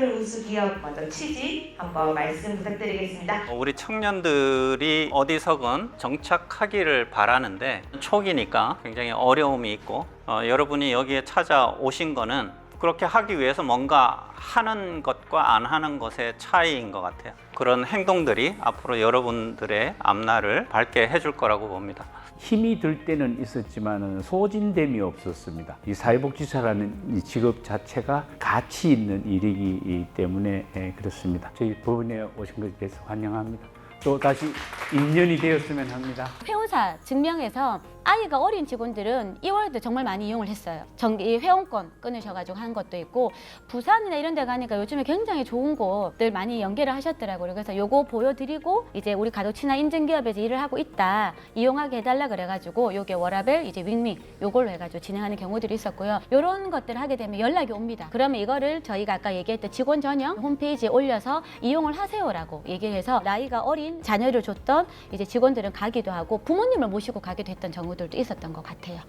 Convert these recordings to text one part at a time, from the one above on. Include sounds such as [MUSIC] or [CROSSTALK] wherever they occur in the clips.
워라벨 우수 기업 먼저 취지 한번 말씀 부탁드리겠습니다. 우리 청년들이 어디서건 정착하기를 바라는데 초기니까 굉장히 어려움이 있고 어, 여러분이 여기에 찾아오신 거는 그렇게 하기 위해서 뭔가 하는 것과 안 하는 것의 차이인 것 같아요. 그런 행동들이 앞으로 여러분들의 앞날을 밝게 해줄 거라고 봅니다. 힘이 들 때는 있었지만 소진됨이 없었습니다. 이 사회복지사라는 이 직업 자체가 가치 있는 일이기 때문에 예, 그렇습니다. 저희 법원에 오신 것에 대해서 환영합니다. 또 다시 인연이 되었으면 합니다. 회원사 증명해서 아이가 어린 직원들은 2월에도 정말 많이 이용을 했어요. 정기 회원권 끊으셔가지고 한 것도 있고 부산이나 이런 데 가니까 요즘에 굉장히 좋은 곳들 많이 연계를 하셨더라고요. 그래서 요거 보여드리고 이제 우리 가족 친화 인증 기업에서 일을 하고 있다 이용하게 해달라 그래가지고 요게 워라벨 이제 윙윙 요걸로 해가지고 진행하는 경우들이 있었고요. 요런 것들을 하게 되면 연락이 옵니다. 그러면 이거를 저희가 아까 얘기했던 직원 전용 홈페이지에 올려서 이용을 하세요라고 얘기해서 나이가 어린 자녀를 줬던 이제 직원들은 가기도 하고 부모님을 모시고 가기도 했던 경우 들도 있었던 것 같아요.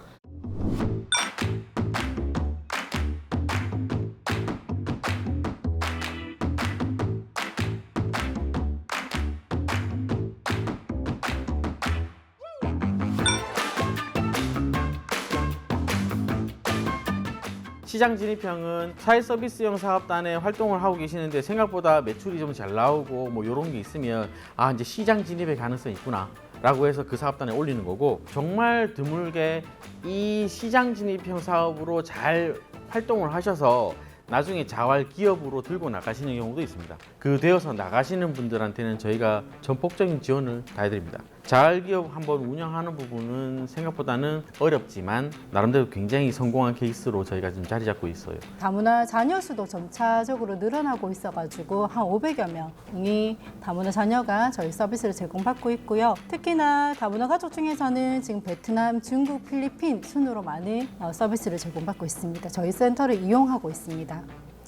시장 진입형은 사회 서비스형 사업단에 활동을 하고 계시는데 생각보다 매출이 좀 잘 나오고 뭐 이런 게 있으면 아 이제 시장 진입의 가능성이 있구나. 라고 해서 그 사업단에 올리는 거고 정말 드물게 이 시장 진입형 사업으로 잘 활동을 하셔서 나중에 자활 기업으로 들고 나가시는 경우도 있습니다. 그 되어서 나가시는 분들한테는 저희가 전폭적인 지원을 다 해드립니다. 자활 기업 한번 운영하는 부분은 생각보다는 어렵지만 나름대로 굉장히 성공한 케이스로 저희가 지금 자리 잡고 있어요. 다문화 자녀 수도 점차적으로 늘어나고 있어가지고 한 500여 명이 다문화 자녀가 저희 서비스를 제공받고 있고요. 특히나 다문화 가족 중에서는 지금 베트남, 중국, 필리핀 순으로 많은 어, 서비스를 제공받고 있습니다. 저희 센터를 이용하고 있습니다.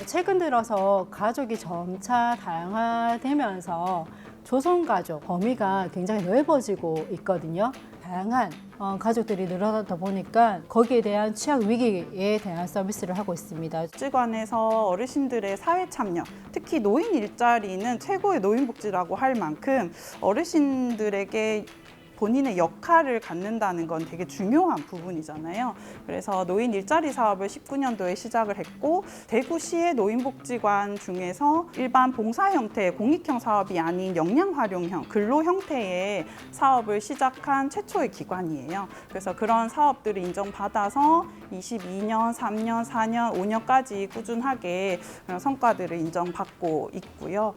최근 들어서 가족이 점차 다양화되면서 조성 가족 범위가 굉장히 넓어지고 있거든요. 다양한 어, 가족들이 늘어나다 보니까 거기에 대한 취약 위기에 대한 서비스를 하고 있습니다. 복지관에서 어르신들의 사회 참여, 특히 노인 일자리는 최고의 노인 복지라고 할 만큼 어르신들에게 본인의 역할을 갖는다는 건 되게 중요한 부분이잖아요. 그래서 노인 일자리 사업을 19년도에 시작을 했고 대구시의 노인복지관 중에서 일반 봉사 형태의 공익형 사업이 아닌 역량 활용형 근로 형태의 사업을 시작한 최초의 기관이에요. 그래서 그런 사업들을 인정받아서 22년, 3년, 4년, 5년까지 꾸준하게 그런 성과들을 인정받고 있고요.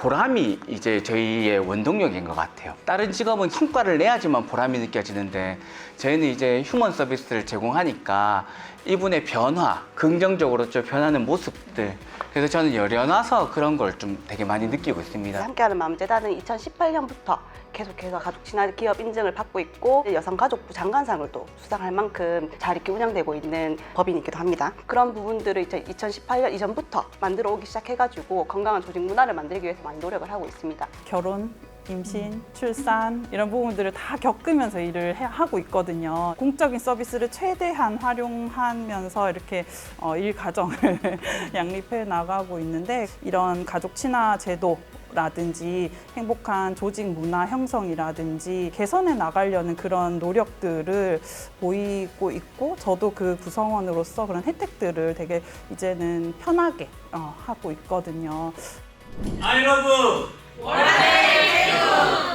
보람이 이제 저희의 원동력인 것 같아요. 다른 직업은 성과를 내야지만 보람이 느껴지는데 저희는 이제 휴먼 서비스를 제공하니까 이분의 변화, 긍정적으로 좀 변하는 모습들. 그래서 저는 열려놔서 그런 걸 좀 되게 많이 느끼고 있습니다. 함께하는 마음재단은 2018년부터 계속해서 가족 친화 기업 인증을 받고 있고 여성가족부 장관상을 또 수상할 만큼 잘 이렇게 운영되고 있는 법인이기도 합니다. 그런 부분들을 이제 2018년 이전부터 만들어 오기 시작해가지고 건강한 조직 문화를 만들기 위해서 많이 노력을 하고 있습니다. 결혼, 임신, 출산 이런 부분들을 다 겪으면서 일을 해- 하고 있거든요. 공적인 서비스를 최대한 활용하면서 이렇게 어, 일 가정을 [LAUGHS] 양립해 나가고 있는데 이런 가족 친화 제도 라든지 행복한 조직 문화 형성이라든지 개선해 나가려는 그런 노력들을 보이고 있고 저도 그 구성원으로서 그런 혜택들을 되게 이제는 편하게 어, 하고 있거든요. 아이러브. 워라벨